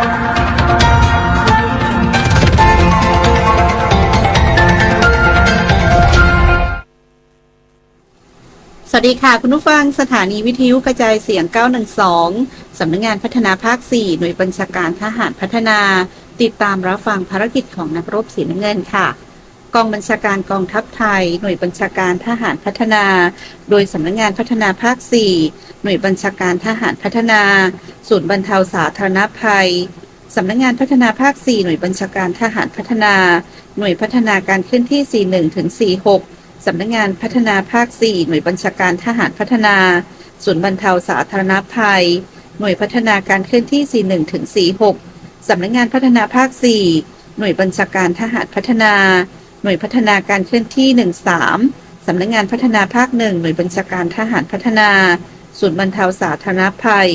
สวัสดีค่ะ คุณผู้ฟังสถานีวิทยุกระจายเสียง 912 สำนักงงานพัฒนาภาค 4 หน่วยบัญชาการทหารพัฒนา ติดตามรับฟังภารกิจของนักรบสีน้ำเงินค่ะ กองบัญชาการกองทัพไทย หน่วยบัญชาการทหารพัฒนา โดยสำนักงงานพัฒนาภาค 4 หน่วยบัญชาการทหารพัฒนา ศูนย์บรรเทาสาธารณภัยสำนักงานพัฒนาภาค 4 หน่วยบัญชาการทหารพัฒนา หน่วยพัฒนาการเคลื่อนที่ 41 ถึง 46 สำนักงานพัฒนาภาค 4 หน่วยบัญชาการทหารพัฒนา ศูนย์บรรเทาสาธารณภัย หน่วยพัฒนาการเคลื่อนที่ 41 ถึง 46 สำนักงานพัฒนาภาค 4 หน่วยบัญชาการทหารพัฒนา หน่วยพัฒนาการเคลื่อนที่ 13 สำนักงานพัฒนาภาค1หน่วยบัญชาการทหารพัฒนาศูนย์บรรเทาสาธารณภัย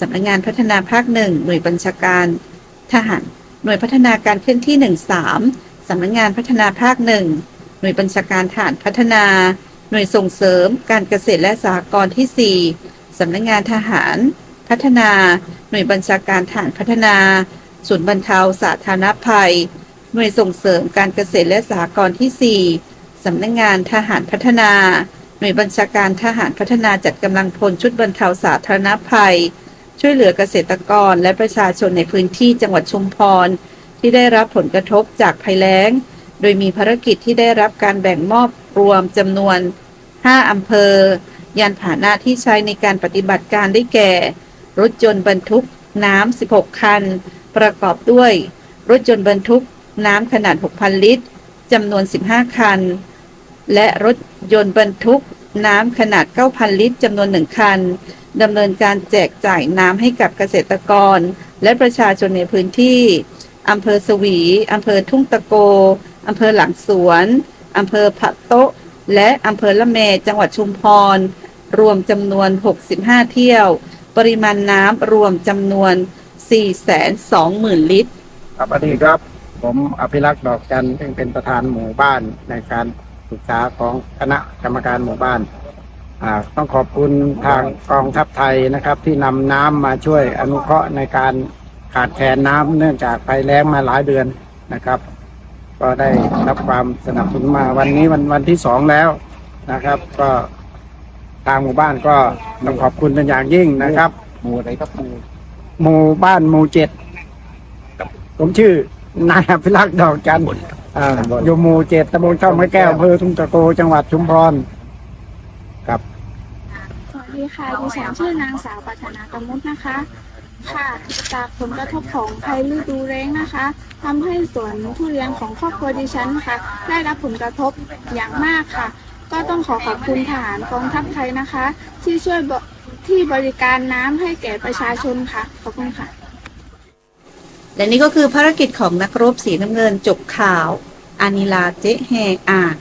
สำนักงานพัฒนาภาค1หน่วยบัญชาการทหาร หน่วยพัฒนาการเคลื่อนที่ 13 สำนักงานพัฒนาภาค1หน่วยบัญชาการฐานพัฒนา หน่วยส่งเสริม การเกษตรและสหกรณ์ที่ 4 สำนักงานทหาร พัฒนา หน่วยบัญชาการฐานพัฒนา ศูนย์บรรเทาสาธารณภัย หน่วยส่งเสริมการเกษตรและสหกรณ์ที่ 4 สำนักงานทหารพัฒนา หน่วยบัญชาการทหารพัฒนาจัดกำลังพลชุดบรรเทาสาธารณภัย ช่วยเหลือเกษตรกรและประชาชนในพื้นที่จังหวัดชุมพร ที่ได้รับผลกระทบจากภัยแล้ง โดยมีภารกิจที่ได้รับการแบ่งมอบรวมจำนวน 5 อำเภอ ยานพาหนะที่ใช้ในการปฏิบัติการได้แก่ รถยนต์บรรทุกน้ำ 16 คัน ประกอบด้วย รถยนต์บรรทุก น้ำขนาด 6,000 ลิตรจำนวน 15 คัน และรถยนต์บรรทุกน้ำขนาด 9,000 ลิตรจำนวน 1 คันดำเนินการแจกจ่ายน้ำให้กับเกษตรกร และประชาชนในพื้นที่อำเภอสวีอำเภอทุ่งตะโกอำเภอหลังสวนอำเภอพะโต๊ะ และอำเภอละเมจังหวัดชุมพร รวมจำนวน 65 เที่ยว ปริมาณน้ำรวมจำนวน 420,000 ลิตร ครับสวัสดีครับ ผมอภิรักษ์ดอกจันทร์ซึ่งเป็นประธานหมู่บ้านในการศึกษาของคณะกรรมการหมู่บ้านอ่าต้องขอบคุณทางกองทัพไทยนะครับ ที่นำน้ำมาช่วยอนุเคราะห์ในการขาดแคลนน้ำเนื่องจากภัยแล้งมาหลายเดือนนะครับ ก็ได้รับความสนับสนุนมาวันนี้วันวันที่สองแล้วนะครับ ก็ทางหมู่บ้านก็ต้องขอบคุณเป็นอย่างยิ่งนะครับ หมู่อะไรครับหมู่หมู่บ้านหมู่เจ็ดผมชื่อ นายอภิรักษ์ดอกจันทร์อ่าอยู่หมู่เจ็ดตำบลข้าวไม้แก้วอำเภอทุ่งตะโกจังหวัดชุมพรครับ สวัสดีค่ะดิฉันชื่อนางสาวปัฒนากมุตนะคะ ค่ะ จากผลกระทบของภัยฤดูแล้งนะคะทำให้สวนทุเรียนของครอบครัวดิฉันค่ะ ได้รับผลกระทบอย่างมากค่ะ ก็ต้องขอขอบคุณทหารกองทัพไทยนะคะ ที่ช่วยบที่บริการน้ำให้แก่ประชาชนค่ะ ขอบคุณค่ะ และนี่ก็คือภารกิจของนักรบสีน้ำเงินจบข่าว อานิลาเจ๊แฮอ่าน